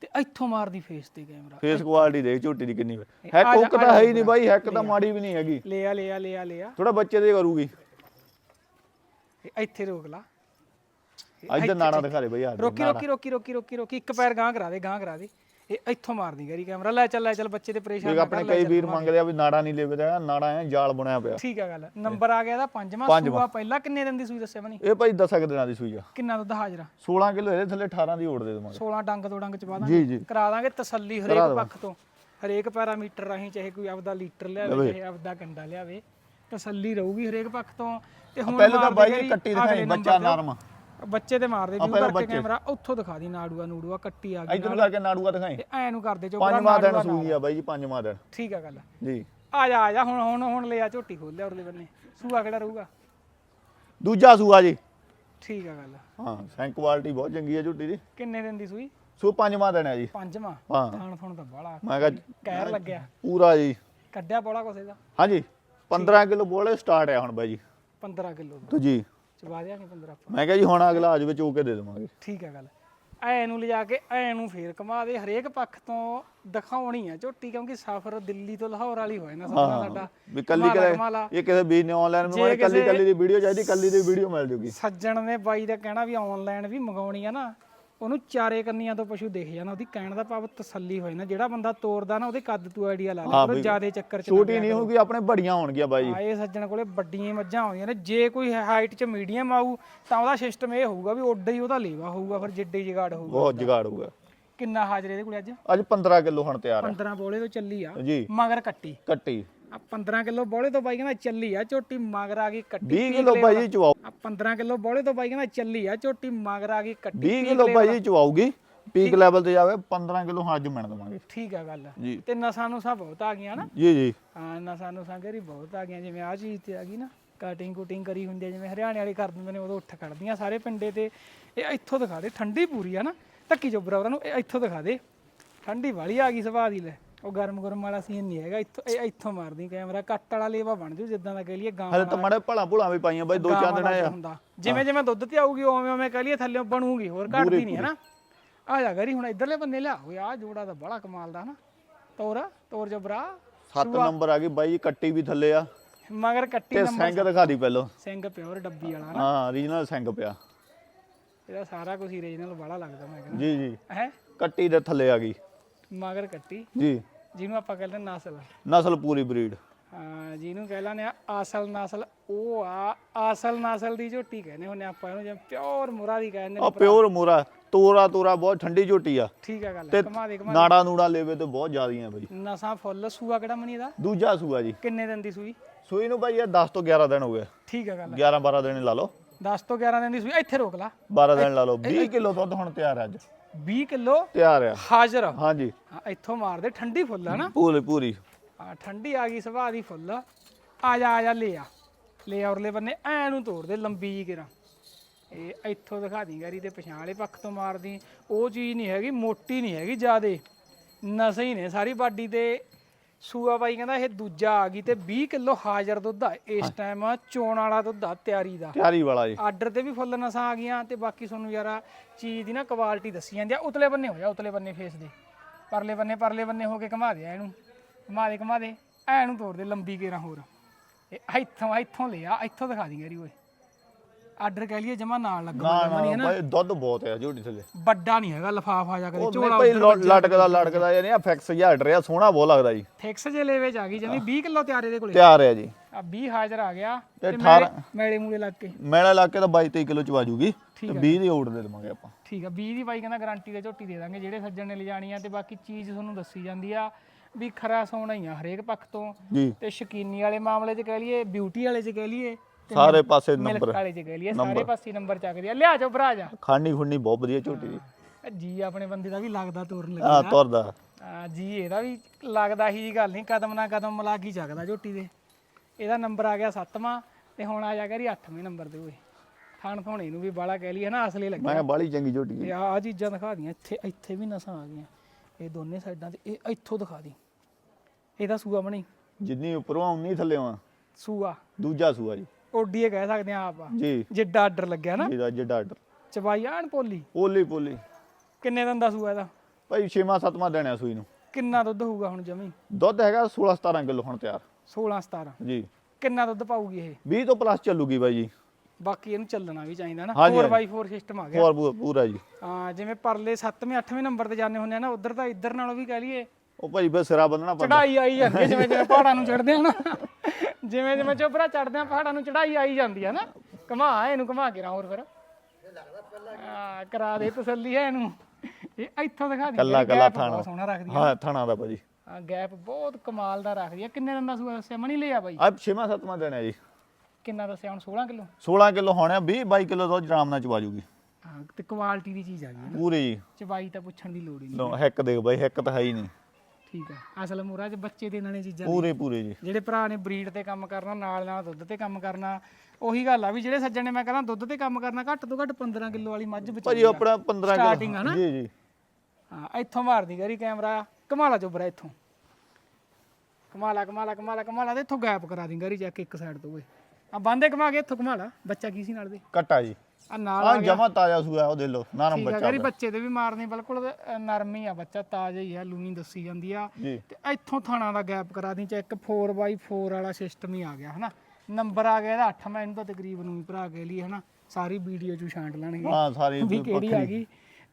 ਤੇ ਇੱਥੋਂ ਮਾਰਦੀ ਫੇਸ ਤੇ ਕੈਮਰਾ ਫੇਸ ਕੁਆਲਿਟੀ ਦੇਖ ਝੋਟੀ ਦੀ ਕਿੰਨੀ ਆ ਹੈ ਜਾ, ਕੁੱਕ ਆ ਤਾਂ ਜਾ ਹੈ ਹੀ ਨਹੀਂ ਬਾਈ ਹੈਕ ਤਾਂ ਮਾੜੀ ਵੀ ਨਹੀਂ ਹੈਗੀ। ਲੈ ਆ ਲੈ ਆ ਲੈ ਆ ਲੈ ਆ ਥੋੜਾ ਬੱਚੇ ਦੇ ਕਰੂਗੀ। ਇੱਥੇ ਰੋਕ ਲਾ। ਇੱਧਰ ਨਾਣਾ ਦਿਖਾ ਦੇ ਬਈ ਆ ਰੋਕੀ ਰੋਕੀ ਰੋਕੀ ਰੋਕੀ ਰੋਕੀ ਰੋਕੀ ਇੱਕ ਪੈਰ ਗਾਂ ਕਰਾ ਦੇ ਗਾਂ ਕਰਾ ਦੇ। ਇਹ ਇੱਥੋਂ ਮਾਰਦੀ ਗਰੀ ਕੈਮਰਾ। ਲੈ ਚੱਲ ਲੈ ਚੱਲ ਬੱਚੇ ਤੇ ਪਰੇਸ਼ਾਨ ਦੇਖ ਨਾ ਆਪਣੇ ਲੈ ਕਈ ਚੱਲ, ਵੀਰ। ਮੰਗਦੇ ਆ ਵੀ ਨਾੜਾ ਨਹੀਂ ਲੈਵੇ ਤਾਂ ਨਾੜਾ ਐ ਜਾਲ ਬਣਿਆ ਪਿਆ। ਠੀਕ ਆ ਗੱਲ। ਨੰਬਰ ਆ ਗਿਆ ਇਹਦਾ ਪੰਜਵਾਂ ਪੰਜਵਾਂ। ਸੂਆ ਪਹਿਲਾਂ ਕਿੰਨੇ ਦਿਨ ਦੀ ਸੂਈ ਦੱਸਿਆ ਮਨੀ ਇਹ ਭਾਈ 10 ਦਿਨਾਂ ਦੀ ਸੂਈ ਆ। ਕਿੰਨਾ ਦੁੱਧ ਹਾਜ਼ਰ 16 ਕਿਲੋ ਇਹਦੇ ਥੱਲੇ 18 ਦੀ ਓੜ ਦੇ ਦੇਵਾਂਗੇ। 16 ਡੰਗ ਤੋਂ ਡੰਗ ਚ ਪਾ ਦਾਂਗੇ। ਜੀ। ਜੀ ਕਰਾ ਦਾਂਗੇ ਤਸੱਲੀ ਹਰੇਕ ਪੱਖ ਤੋਂ। ਹਰੇਕ ਪੈਰਾਮੀਟਰ ਰਾਹੀਂ ਚਾਹੇ ਕੋਈ ਆਪਦਾ ਲੀਟਰ ਲਿਆਵੇ ਚਾਹੇ ਆਪਦਾ ਕੰਡਾ ਲਿਆਵੇ। ਤਸੱਲੀ ਰਹੂਗੀ ਹਰੇਕ ਪੱਖ ਤੋਂ। ਤੇ ਹੁਣ ਪਹਿਲੇ ਤਾਂ ਮਾਰਦੇ ਬਾਈ ਕੱਟੀ ਅਗਲੇ ਦਿਖਾਈ ਨੰਬਰ ਬੱਚਾ ਤੇ। ਨਰਮ ਬੱਚੇ ਤੇ ਮਾਰਦੇ ਜੂ ਪਹਿਲਾਂ ਕਰਕੇ। ਕੈਮਰਾ ਉੱਥੋਂ ਦਿਖਾ ਦੀ ਨਾੜੂਆ ਨੂੜੂਆ ਕੱਟੀ ਆ ਗਈ ਇਧਰ ਕਰਕੇ ਨਾੜੂਆ ਦਿਖਾਈ। ਤੇ ਐ ਨੂੰ ਕਰਦੇ ਜੋ ਪੰਜਵਾਂ ਦਿਨ ਸੂਈ ਆ ਬਾਈ ਜੀ ਪੰਜਵਾਂ ਦਿਨ। ਠੀਕ ਆ ਗੱਲ। ਜੀ। ਆ ਜਾ ਆ ਜਾ ਹੁਣ ਹੁਣ ਹੁਣ ਲੈ ਆ ਝੋਟੀ ਖੋਲ ਲਿਆ ਉਰਲੇ ਬੰਨੇ। ਸੂਆ ਕਿਹੜਾ ਰਹੂਗਾ? ਦੂਜਾ ਸੂਆ ਜੀ। ਠੀਕ ਆ ਗੱਲ। ਹਾਂ ਸੈਂਕ ਕੁਆਲਿਟੀ ਬਹੁਤ ਚੰਗੀ ਹੈ ਝੋਟੀ ਦੀ। ਕਿੰਨੇ ਦਿਨ ਦੀ ਸੂਈ? ਸੋ ਪੰਜਵਾਂ ਦਿਨ ਹੈ ਜੀ। ਪੰਜਵਾਂ? ਹਾਂ। ਥਾਣ ਥਣ ਤਾਂ ਬਾਲਾ ਮੈਂ ਕਿਹਾ ਕਹਿਰ ਲੱਗਿਆ। ਪੂਰਾ ਜੀ। ਕੱਢਿਆ ਬੋਲਾ ਕੋਸੇ ਦਾ ਹਾਂਜੀ 15 ਕਿਲੋ ਬੋਲੇ ਸਟਾਰਟ ਹੈ ਹੁਣ ਬਾਈ ਜੀ। 15 ਕਿਲੋ। ਜੀ। ਚਵਾ ਦਿਆਂਗੇ 15 ਆਪਾਂ। ਮੈਂ ਕਿਹਾ ਜੀ ਹੁਣ ਅਗਲਾ ਅੱਜ ਵਿੱਚ ਹੋ ਕੇ ਦੇ ਦੇਵਾਂਗੇ। ਠੀਕ ਆ ਗੱਲ। ਐ ਨੂੰ ਲਿਜਾ ਕੇ ਐ ਨੂੰ ਫੇਰ ਕਮਾ ਦੇ ਹਰੇਕ ਪੱਖ ਤੋਂ ਦਿਖਾਉਣੀ ਆ ਝੋਟੀ ਕਿਉਂਕਿ ਸਫ਼ਰ ਦਿੱਲੀ ਤੋਂ ਲਾਹੌਰ ਵਾਲੀ ਹੋਏ ਨਾ ਸਭਨਾ ਸਾਡਾ। ਵੀ ਕੱਲੀ ਕਰੇ। ਇਹ ਕਿਸੇ ਵੀ ਨੇ ਆਨਲਾਈਨ ਮੰਗਵਾਏ ਕੱਲੀ ਕੱਲੀ ਦੀ ਵੀਡੀਓ ਚਾਹੀਦੀ ਕੱਲੀ ਦੀ ਵੀਡੀਓ ਮਿਲ ਜੂਗੀ। ਸੱਜਣ ਨੇ ਬਾਈ ਦਾ ਕਹਿਣਾ ਵੀ ਆਨਲਾਈਨ ਵੀ ਮੰਗਾਉਣੀ ਆ ਨਾ। ਉਹਨੂੰ ਚਾਰੇ ਕੰਨੀਆਂ ਤੋਂ ਪਸ਼ੂ ਦਿਖ ਜਾਣਾ ਉਹਦੀ ਕਹਿਣ ਦਾ ਭਾਵ ਤਸੱਲੀ ਹੋਏ ਨਾ ਜਿਹੜਾ ਬੰਦਾ ਤੋਰਦਾ ਨਾ ਉਹਦੇ ਕੱਦ ਤੋਂ ਆਈਡੀਆ ਲਾ ਲੈ ਪਰ ਜਿਆਦੇ ਚੱਕਰ ਚ ਛੋਟੀ ਨਹੀਂ ਹੋਊਗੀ ਆਪਣੇ ਬੜੀਆਂ ਹੋਣਗੀਆਂ ਬਾਈ। ਆ ਇਹ ਸੱਜਣ ਕੋਲੇ ਵੱਡੀਆਂ ਮੱਝਾਂ ਆਉਂਦੀਆਂ ਨੇ ਜੇ ਕੋਈ ਹਾਈਟ ਚ ਮੀਡੀਅਮ ਆਊ ਤਾਂ ਉਹਦਾ ਸਿਸਟਮ ਇਹ ਹੋਊਗਾ ਵੀ ਓਡਾ ਹੀ ਉਹਦਾ ਲੇਵਾ ਹੋਊਗਾ ਫਿਰ ਜਿੱਡੇ ਜਗਾੜ ਹੋਊਗਾ। ਬਹੁਤ ਜਗਾੜ ਹੋਊਗਾ। ਕਿੰਨਾ ਹਾਜ਼ਰ ਇਹਦੇ ਕੋਲੇ ਅੱਜ? ਅੱਜ 15 ਕਿਲੋ ਹੁਣ ਤਿਆਰ ਹੈ 15 ਬੋਲੇ ਤੋਂ ਚੱਲੀ ਆ ਮਗਰ ਕੱਟੀ। ਕੱਟੀ। ਆ 15 ਕਿਲੋ ਬੋਲੇ ਤੋਂ ਬਾਈ ਕਹਿੰਦਾ ਚੱਲੀ ਆ ਝੋਟੀ ਮਗਰ ਆ ਗਈ ਕੱਟੀ 20 ਕਿਲੋ ਬਾਈ ਜੀ ਚਵਾਓ। ਆ 15 ਕਿਲੋ ਬੋਲੇ ਤੋਂ ਬਾਈ ਕਹਿੰਦਾ ਚੱਲੀ ਆ ਝੋਟੀ ਮਗਰ ਆ ਗਈ ਕੱਟੀ 20 ਕਿਲੋ ਬਾਈ ਜੀ ਚਵਾਉਗੀ ਪੀਕ ਲੈਵਲ ਤੇ ਜਾਵੇ 15 ਕਿਲੋ ਅੱਜ ਮਿਣ ਦਵਾਂਗੇ। ਠੀਕ ਆ ਗੱਲ। ਤੇ ਨਸਾਂ ਨੂੰ ਸਭ ਬਹੁਤ ਆ ਗਈਆਂ ਨਾ। ਜੀ ਜੀ। ਹਾਂ ਨਸਾਂ ਨੂੰ ਸੰਗਰੀ ਬਹੁਤ ਆ ਗਈਆਂ ਜਿਵੇਂ ਆ ਚੀਜ਼ ਤੇ ਆ ਗਈ ਨਾ ਕਟਿੰਗ ਕੁਟਿੰਗ ਕਰੀ ਹੁੰਦੀ ਆ ਜਿਵੇਂ ਹਰਿਆਣੇ ਵਾਲੇ ਕਰ ਦਿੰਦੇ ਨੇ ਉਦੋਂ ਉੱਠ ਕੱਢਦੀਆਂ ਸਾਰੇ ਪਿੰਡੇ ਤੇ। ਇਹ ਇੱਥੋਂ ਦਿਖਾ ਦੇ ਠੰਡੀ ਪੂਰੀ ਆ ਨਾ ਧੱਕੀ ਜੋ ਬਰਾਬਰਾਂ ਨੂੰ ਇਹ ਇੱਥੋਂ ਦਿਖਾ ਦੇ। ਠੰਡੀ ਵਾਲੀ ਆ ਗਈ ਸੁਭਾਅ ਦੀ ਲੈ। ਉਹ ਗਰਮ ਗਰਮ ਵਾਲਾ ਸੀਨ ਨਹੀਂ ਹੈਗਾ। ਇੱਥੋਂ ਇਹ ਇੱਥੋਂ ਮਾਰਦੀ ਕੈਮਰਾ ਕੱਟ ਵਾਲਾ ਲੇਵਾ ਬਣ ਜੂ ਜਿੱਦਾਂ ਦਾ ਕਹਿ ਲਈਏ ਗਾਂ ਹਲੇ ਤਾਂ ਮਾੜੇ ਭਲਾ ਭੁਲਾ ਵੀ ਪਾਈਆਂ ਬਾਈ ਦੋ ਚਾਰ ਦਿਨ ਦਾ ਆਇਆ। ਜਿਵੇਂ ਜਿਵੇਂ ਦੁੱਧ ਤੇ ਆਊਗੀ ਉਵੇਂ ਉਵੇਂ ਕਹਿ ਲਈਏ ਥੱਲੇ ਬਣੂਗੀ ਹੋਰ ਘਟਦੀ ਨਹੀਂ ਹੈ ਨਾ ਆ ਜਾ ਗਰੀ ਹੁਣ ਇਧਰਲੇ ਬੰਨੇ ਲਿਆ। ਓਏ ਆ ਜੋੜਾ ਤਾਂ ਬੜਾ ਕਮਾਲ ਦਾ ਨਾ ਤੋਰ ਤੋਰ ਜਬਰਾ। ਸੱਤ ਨੰਬਰ ਆ ਗਈ ਬਾਈ ਕੱਟੀ ਵੀ ਥੱਲੇ ਆ। ਮਗਰ ਕੱਟੀ ਤੇ ਨੰਬਰ ਸਿੰਘ ਦਿਖਾ ਦੀ ਪਹਿਲਾਂ। ਸਿੰਘ ਪਿਓਰ ਡੱਬੀ ਵਾਲਾ ਨਾ ਹਾਂ ਰੀਜਨਲ ਸਿੰਘ ਪਿਆ। ਇਹਦਾ ਸਾਰਾ ਕੁਝ ਰੀਜਨਲ ਬੜਾ ਲੱਗਦਾ ਮੈਂ ਕਹਿੰਦਾ। ਜੀ ਜੀ। ਹੈ? ਕੱਟੀ ਦੇ ਥੱਲੇ ਆ ਗਈ। ਮਗਰ ਕੱਟੀ। ਜੀ। ਜਿਹਨੂੰ ਆਪਾਂ ਕਹਿੰਦੇ ਨਸਲ। ਨਸਲ ਪੂਰੀ ਬਰੀਡ। ਹਾਂ ਜਿਹਨੂੰ ਕਹਿ ਲਾਨੇ ਆ ਆਸਲ ਨਸਲ ਉਹ ਆ ਆਸਲ ਨਸਲ ਦੀ ਝੋਟੀ ਕਹਿੰਦੇ ਹੁੰਨੇ ਆਪਾਂ ਇਹਨੂੰ ਜਿਵੇਂ ਪਿਓਰ ਮੁਰਾ ਦੀ ਕਹਿੰਦੇ ਆ ਪਿਓਰ ਮੂਰਾ ਤੋਰਾ ਤੋਰਾ ਬਹੁਤ ਠੰਡੀ ਝੋਟੀ ਆ। ਠੀਕ ਆ ਗੱਲ ਕਮਾ ਦੇ ਕਮਾ ਨਾੜਾ ਨੂੜਾ ਲੈਵੇ ਤੇ ਬਹੁਤ ਜ਼ਿਆਦੀਆਂ ਬਾਈ। ਨਸਾਂ ਫੁੱਲ ਸੂਆ ਕਿਹੜਾ ਮਨੀ ਦਾ ਦੂਜਾ ਸੂਆ ਜੀ। ਕਿੰਨੇ ਦਿਨ ਦੀ ਸੂਈ? ਸੂਈ ਨੂੰ ਬਾਈ ਇਹ 10 ਤੋਂ 11 ਦਿਨ ਹੋ ਗਏ। ਠੀਕ ਆ ਗੱਲ 11 12 ਦਿਨ ਲਾ ਲਓ। 10 ਤੋਂ 11 ਦਿਨ ਦੀ ਸੂਈ ਇੱਥੇ ਰੋਕ ਲਾ। 12 ਦਿਨ ਲਾ ਲਓ 20 ਕਿਲੋ ਦੁੱਧ ਹੁਣ ਤਿਆਰ ਆ ਅੱਜ। 20 ਕਿਲੋ ਤਿਆਰ ਆ। ਹਾਜ਼ਰ ਹਾਂਜੀ। ਹਾਂ ਇੱਥੋਂ ਮਾਰਦੇ ਠੰਡੀ ਫੁੱਲ ਆ ਨਾ। ਪੂਰੀ ਪੂਰੀ। ਹਾਂ ਠੰਡੀ ਆ ਗਈ ਸੁਭਾਅ ਦੀ ਫੁੱਲ। ਆ ਜਾ ਆ ਜਾ ਲੈ ਆ। ਲੈ ਔਰਲੇ ਬੰਨੇ ਐ ਨੂੰ ਤੋੜ ਦੇ ਲੰਬੀ ਜੀ ਕਿਰਾਂ। ਇਹ ਇੱਥੋਂ ਦਿਖਾ ਦੀ ਗਾਰੀ ਤੇ ਪਛਾਣ ਵਾਲੇ ਪੱਖ ਤੋਂ ਮਾਰਦੀ। ਉਹ ਚੀਜ਼ ਨਹੀਂ ਹੈਗੀ ਮੋਟੀ ਨਹੀਂ ਹੈਗੀ ਜਿਆਦੇ। ਨਸੇ ਹੀ ਨੇ ਸਾਰੀ ਬਾਡੀ ਤੇ। ਸੂਆ ਬਾਈ ਕਹਿੰਦਾ ਇਹ ਦੂਜਾ ਆ ਗਈ ਤੇ 20 ਕਿਲੋ ਹਾਜ਼ਰ ਦੁੱਧ ਆ। ਇਸ ਟਾਈਮ ਚੋਣ ਵਾਲਾ ਦੁੱਧ ਆ ਤਿਆਰੀ ਦਾ। ਤਿਆਰੀ ਵਾਲਾ ਜੀ। ਆਰਡਰ ਤੇ ਵੀ ਫੁੱਲ ਨਸਾਂ ਆ ਗਈਆਂ ਤੇ ਬਾਕੀ ਤੁਹਾਨੂੰ ਯਾਰਾ ਚੀਜ਼ ਦੀ ਨਾ ਕੁਆਲਿਟੀ ਦੱਸੀ ਜਾਂਦੀ ਆ। ਉਤਲੇ ਬੰਨੇ ਹੋ ਜਾ ਉਤਲੇ ਬੰਨੇ ਫੇਸ ਦੇ। ਪਰਲੇ ਬੰਨੇ ਪਰਲੇ ਬੰਨੇ ਹੋ ਕੇ ਘੁਮਾ ਦੇ ਇਹਨੂੰ। ਘੁਮਾ ਦੇ ਘੁਮਾ ਦੇ। ਐ ਨੂੰ ਤੋੜ ਦੇ ਲੰਬੀ ਕੇਰਾ ਹੋਰ। ਇਹ ਇੱਥੋਂ ਇੱਥੋਂ ਲਿਆ ਇੱਥੋਂ ਦਿਖਾ ਦੀ ਗਰੀ ਓਏ। ਆਰਡਰ ਕਹਿ ਲਈਏ ਜਮਾ ਨਾਲ ਲੱਗਾ ਨਾ ਨਾ ਬਾਈ ਦੁੱਧ ਬਹੁਤ ਆ ਝੋਟੀ ਥੱਲੇ। ਵੱਡਾ ਨਹੀਂ ਹੈਗਾ ਲਫਾਫਾ ਜਾ ਕਦੇ ਉਹ ਝੋਲਾ ਭਾਈ ਲਟਕਦਾ ਲਟਕਦਾ ਇਹ ਨਹੀਂ ਫਿਕਸ ਜਿਹਾ ਹਟ ਰਿਹਾ ਸੋਹਣਾ ਬਹੁਤ ਲੱਗਦਾ ਜੀ। ਫਿਕਸ ਜੇ ਲੈਵੇ ਚ ਆ ਗਈ ਜਮੀ 20 ਕਿਲੋ ਤਿਆਰੇ ਦੇ ਕੋਲੇ। ਤਿਆਰ ਹੈ ਜੀ। ਆ 20 ਹਾਜ਼ਰ ਆ ਗਿਆ ਤੇ ਤੇ 18 ਮੈਲੇ ਮੂਲੇ ਲੱਗ ਕੇ। ਮੈਲਾ ਇਲਾਕੇ ਦਾ 22 23 ਕਿਲੋ ਚ ਵਾਜੂਗੀ ਤੇ 20 ਦੀ ਓਟ ਦੇ ਦੇਵਾਂਗੇ ਆਪਾਂ। ਠੀਕ ਆ 20 ਦੀ ਬਾਈ ਕਹਿੰਦਾ ਗਾਰੰਟੀ ਤੇ ਝੋਟੀ ਦੇ ਦਾਂਗੇ ਜਿਹੜੇ ਸੱਜਣ ਨੇ ਲਿਜਾਣੀ ਆ ਤੇ ਬਾਕੀ ਚੀਜ਼ ਤੁਹਾਨੂੰ ਦੱਸੀ ਜਾਂਦੀ ਆ ਵੀ ਖਰਾ ਸੋਹਣਾ ਹੀ ਆ ਹਰੇਕ ਪੱਖ ਤੋਂ। ਜੀ। ਤੇ ਸ਼ਕੀਨੀ ਵਾਲੇ ਮਾਮਲੇ 'ਚ ਕਹਿ ਲਈਏ ਬਿਊਟੀ ਵਾਲੇ 'ਚ ਕਹਿ ਲਈਏ ਸਾਰੇ ਪਾਸੇ ਮਿਲਕ ਨੰਬਰ ਵਾਲੇ 'ਚ ਕਹਿ ਲਈਏ ਸਾਰੇ ਪਾਸੇ ਨੰਬਰ ਚੱਕਦੀ ਆ ਲਿਆ ਜਾਓ ਭਰਾ ਜਾ। ਖਾਣੀ ਖੁੰਨੀ ਬਹੁਤ ਵਧੀਆ ਝੋਟੀ ਦੀ। ਜੀ ਆਪਣੇ ਬੰਦੇ ਦਾ ਵੀ ਲੱਗਦਾ ਤੁਰਨ ਆ ਲੱਗਾ ਤੁਰਦਾ। ਆ ਜੀ ਇਹਦਾ ਵੀ ਲੱਗਦਾ ਹੀ ਗੱਲ ਨਹੀਂ ਕਦਮ ਨਾਲ ਕਦਮ ਮਿਲਾ ਕੇ ਹੀ ਚੱਕਦਾ ਝੋਟੀ ਦੇ। ਇਹਦਾ ਨੰਬਰ ਆ ਗਿਆ 7ਵਾਂ ਤੇ ਹੁਣ ਆ ਜਾ ਕਰੀ 8ਵੇਂ ਨੰਬਰ ਤੇ ਓਏ। ਥਣ ਥੋਣੇ ਨੂੰ ਵੀ ਬਾਲਾ ਕਹਿ ਲਈਏ ਨਾ ਅਸਲੇ ਲੱਗੇ। ਮੈਂ ਕਿਹਾ ਬਾਲੀ ਚੰਗੀ ਝੋਟੀ ਹੈ ਇਹ ਆ ਚੀਜ਼ਾਂ ਦਿਖਾ ਦੀਆਂ ਇੱਥੇ ਇੱਥੇ ਵੀ ਨਸਾਂ ਆ ਗਈਆਂ। ਇਹ ਦੋਨੇ ਸਾਈਡਾਂ ਤੇ ਇਹ ਇੱਥੋਂ ਦਿਖਾ ਦੀ। ਇਹਦਾ ਸੂਆ ਬਣੀ। ਜਿੰਨੀ ਉੱਪਰੋਂ ਉਨੀ ਥੱਲੇ ਆ। ਸੂਆ। ਦੂਜਾ ਸੂਆ ਜੀ। ਓਡੀਏ ਕਹਿ ਸਕਦੇ ਆ ਆਪ। ਜੀ। ਜਿੱਡਾ ਆਰਡਰ ਲੱਗਿਆ ਨਾ। ਜਿਹਦਾ ਜਿਹੜਾ ਆਰਡਰ। ਚਬਾਈ ਆਣ ਪੋਲੀ? ਪੋਲੀ ਪੋਲੀ। ਕਿੰਨੇ ਦਿਨ ਦਾ ਸੂਆ ਇਹਦਾ? ਭਾਈ 6ਵਾਂ 7ਵਾਂ ਦੇਣਾ ਸੂਈ ਨੂੰ। ਕਿੰਨਾ ਦੁੱਧ ਹੋਊਗਾ ਹੁਣ ਜਮੀ? ਦੁੱਧ ਹੈਗਾ 16 17 ਕਿਲੋ ਹੁਣ ਤਿਆਰ। 16 17 ਜੀ। ਕਿੰਨਾ ਦੁੱਧ ਪਾਊਗੀ ਇਹ? 20 ਤੋਂ ਪਲੱਸ ਚੱਲੂਗੀ ਬਾਈ ਜੀ। ਬਾਕੀ ਇਹਨੂੰ ਚੱਲਣਾ ਵੀ ਚਾਹੀਦਾ ਨਾ। ਹਾਂਜੀ, 4x4 ਸਿਸਟਮ ਆ ਗਿਆ। ਹੋਰ ਪੂਰਾ ਜੀ। ਹਾਂ ਜਿਵੇਂ ਪਰਲੇ 7ਵੇਂ 8ਵੇਂ ਨੰਬਰ ਤੇ ਜਾਂਦੇ ਹੁੰਦੇ ਆ ਨਾ ਉਧਰ ਤਾਂ ਇੱਧਰ ਨਾਲੋਂ ਵੀ ਕਹਿ ਲਈਏ। ਉਹ ਭਾਈ ਬਸ ਸਿਰਾ ਬੰਨਣਾ ਪੈਂਦਾ। ਚੜਾਈ ਆਈ ਜਾਂਦੀ ਜਿਵੇਂ ਜਿਵੇਂ ਪਹਾੜਾਂ ਨੂੰ ਚੜਦੇ ਆ ਨਾ। ਜਿਵੇਂ ਜਿਵੇਂ ਚੋਪਰਾ ਚੜਦੇ ਆ ਪਹਾੜਾਂ ਨੂੰ ਚੜਾਈ ਆਈ ਜਾਂਦੀ ਹੈ ਨਾ। ਘਮਾ ਇਹਨੂੰ ਘਮਾ ਕੇ ਰਾਂ ਹੋਰ ਫਿਰ। ਆ ਕਰਾ ਦੇ ਤਸੱਲੀ ਹੈ ਇਹਨੂੰ। ਇਹ ਇੱਥੋਂ ਦਿਖਾ ਦੀ ਕੱਲਾ ਕੱਲਾ ਥਾਣਾ। ਸੋਹਣਾ ਰੱਖਦੀ ਆ। ਹਾਂ ਥਾਣਾ ਦਾ ਭਾਜੀ ਆ ਗੈਪ ਬਹੁਤ ਕਮਾਲ ਦਾ ਰੱਖਦੀ ਆ। ਕਿੰਨੇ ਦਿਨ ਦਾ ਸੂਆ ਦੱਸਿਆ? ਮਣੀ ਲਿਆ ਬਾਈ। ਆ 6ਵਾਂ 7ਵਾਂ ਦੇਣਾ ਜੀ। ਕਿੰਨਾ ਦੱਸਿਆ ਹੁਣ? 16 ਕਿਲੋ? 16 ਕਿਲੋ ਹੋਣਾ 20 22 ਕਿਲੋ ਦੁੱਧ ਆਰਾਮ ਨਾਲ ਚਵਾਜੂਗੀ ਹਾਂ ਤੇ ਕੁਆਲਿਟੀ ਦੀ ਚੀਜ਼ ਆ ਗਈ ਪੂਰੀ। ਜੀ ਚਬਾਈ ਤਾਂ ਪੁੱਛਣ ਦੀ ਲੋੜ ਹੀ ਨਹੀਂ। ਲਓ, ਹਿੱਕ ਦੇਖ ਬਾਈ ਹਿੱਕ ਤਾਂ ਹੈ ਹੀ ਨਹੀਂ। ਠੀਕ ਆ। ਅਸਲ ਮੂਰਾ ਚ ਬੱਚੇ ਦੇ ਨਾਲੇ ਚੀਜ਼ਾਂ ਨੇ। ਪੂਰੇ ਪੂਰੇ ਜੀ। ਜਿਹੜੇ ਭਰਾ ਨੇ ਬਰੀਡ ਤੇ ਕੰਮ ਕਰਨਾ ਨਾਲ ਨਾਲ ਦੁੱਧ ਤੇ ਕੰਮ ਕਰਨਾ ਉਹੀ ਗੱਲ ਆ ਵੀ ਜਿਹੜੇ ਸੱਜਣ ਨੇ ਮੈਂ ਕਹਿੰਦਾ ਦੁੱਧ ਤੇ ਕੰਮ ਕਰਨਾ ਘੱਟ ਤੋਂ ਘੱਟ 15 ਕਿਲੋ ਵਾਲੀ ਮੱਝ ਵਿੱਚ ਭਾਜੀ ਆਪਣਾ 15 Starting ਆ ਨਾ? ਕਿਲੋ ਜੀ ਜੀ। ਹਾਂ ਇੱਥੋਂ ਮਾਰਦੀ ਗਰੀ ਕੈਮਰਾ। ਕਮਾਲਾ ਚੋਬਰਾ ਇੱਥੋਂ। ਕਮਾਲਾ ਕਮਾਲਾ ਕਮਾਲਾ ਕਮਾਲਾ ਤੇ ਇੱਥੋਂ ਗੈਪ ਕਰਾ ਦੀ ਗਰੀ ਚੈੱਕ ਇੱਕ ਸਾਈਡ ਤੋਂ ਓਏ। ਆ ਬੰਦੇ ਕਮਾ ਕੇ ਇੱਥੋਂ ਕਮਾਲਾ। ਬੱਚਾ ਕੀ ਸੀ ਨਾਲ ਦੇ? ਕੱਟਾ ਜੀ। ਆ ਨਾਲ ਆ ਜਮਾ ਤਾਜ਼ਾ ਸੂਆ ਉਹ ਦੇ ਲੋ ਨਰਮ ਠੀਕ ਆ ਬੱਚਾ ਬੱਚੇ ਤੇ ਵੀ ਮਾਰਨੀ ਬਿਲਕੁਲ ਅ, ਨਰਮ ਹੀ ਆ ਬੱਚਾ ਤਾਜ਼ਾ ਹੀ ਆ ਲੂਣੀ ਦੱਸੀ ਜਾਂਦੀ ਆ। ਜੀ। ਤੇ ਇੱਥੋਂ ਥਾਣਾ ਦਾ ਗੈਪ ਕਰਾ ਦੀ ਚੈੱਕ 4x4 ਵਾਲਾ ਸਿਸਟਮ ਹੀ ਆ ਗਿਆ ਹਨਾ? ਨੰਬਰ ਆ ਗਿਆ ਇਹਦਾ 8 ਮੈਂ ਇਹਨੂੰ ਤਾਂ ਤਕਰੀਬਨ ਨੂੰ ਭਰਾ ਕੇ ਲਈ ਹਨਾ? ਸਾਰੀ ਵੀਡੀਓ ਚ ਛਾਂਟ ਲੈਣਗੇ ਹਾਂ ਸਾਰੀ ਵੀ ਕਿਹੜੀ ਆ ਗਈ।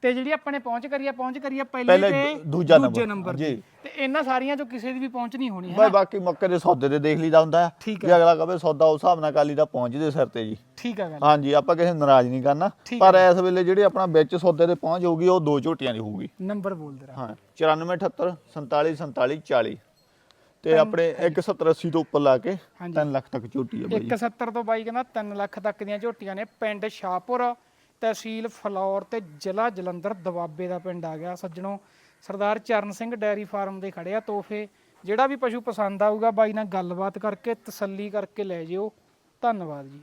ਤੇ ਜਿਹੜੀ ਆਪਾਂ ਨੇ ਪਹੁੰਚ ਕਰੀਏ ਪਹੁੰਚ ਕਰੀਏ ਪਹਿਲੇ ਪਹਿਲੇ ਤੇ ਦੂ- ਦੂਜਾ ਨੰਬਰ। ਨੰਬਰ ਜੀ। ਤੇ ਇਹਨਾਂ ਸਾਰੀਆਂ ਚੋਂ ਕਿਸੇ ਦੀ ਵੀ ਪਹੁੰਚ ਨਹੀਂ ਹੋਣੀ ਹੈ ਬਾਈ ਬਾਕੀ ਮੌਕੇ ਦੇ ਸੌਦੇ ਤੇ ਦੇਖ ਲਈਦਾ ਹੁੰਦਾ। ਹੈ। ਠੀਕ ਜੇ ਅਗਲਾ ਕਵੇ ਸੌਦਾ ਉਸ ਹਿਸਾਬ ਨਾਲ ਕਾਲੀ ਦਾ ਪਹੁੰਚਦੇ ਸਿਰ ਤੇ ਜੀ। ਠੀਕ ਆ ਗੱਲ। ਹਾਂਜੀ ਆਪਾਂ ਕਿਸੇ ਨੂੰ ਨਾਰਾਜ਼ ਨਹੀਂ ਕਰਨਾ। ਠੀਕ ਪਰ ਇਸ ਵੇਲੇ ਜਿਹੜੀ ਆਪਣਾ ਵਿੱਚ ਸੌਦੇ ਤੇ ਪਹੁੰਚ ਹੋਊਗੀ ਉਹ ਦੋ ਝੋਟੀਆਂ ਦੀ ਹੋਊਗੀ। ਨੰਬਰ ਬੋਲ ਦੇ ਹਾਂ 9478 47 47 40 ਤੇ ਆਪਣੇ 170 ਤੋਂ ਉੱਪਰ ਲਾ ਕੇ ਹਾਂਜੀ। 3 ਲੱਖ ਤੱਕ ਝੋਟੀ ਆ ਬਾਈ। 170 ਤੋਂ ਬਾਈ ਕਹਿੰਦਾ 3 ਲੱਖ ਤੱਕ ਦੀਆਂ ਝੋਟੀਆਂ ਨੇ ਪਿੰਡ ਸ਼ਾਹਪੁਰ। ਤਹਿਸੀਲ ਫਲੌਰ ਤੇ ਜ਼ਿਲ੍ਹਾ ਜਲੰਧਰ ਦਵਾਬੇ ਦਾ ਪਿੰਡ ਆ ਗਿਆ। ਸੱਜਣੋ, ਸਰਦਾਰ ਚਰਨ ਸਿੰਘ ਡੈਰੀ ਫਾਰਮ ਦੇ ਖੜੇ ਆ ਤੋਹਫੇ। ਜਿਹੜਾ ਵੀ ਪਸ਼ੂ ਪਸੰਦ ਆਊਗਾ, ਬਾਈ ਨਾਲ ਗੱਲਬਾਤ ਕਰਕੇ ਤਸੱਲੀ ਕਰਕੇ ਲੈ ਜਿਓ। ਧੰਨਵਾਦ ਜੀ।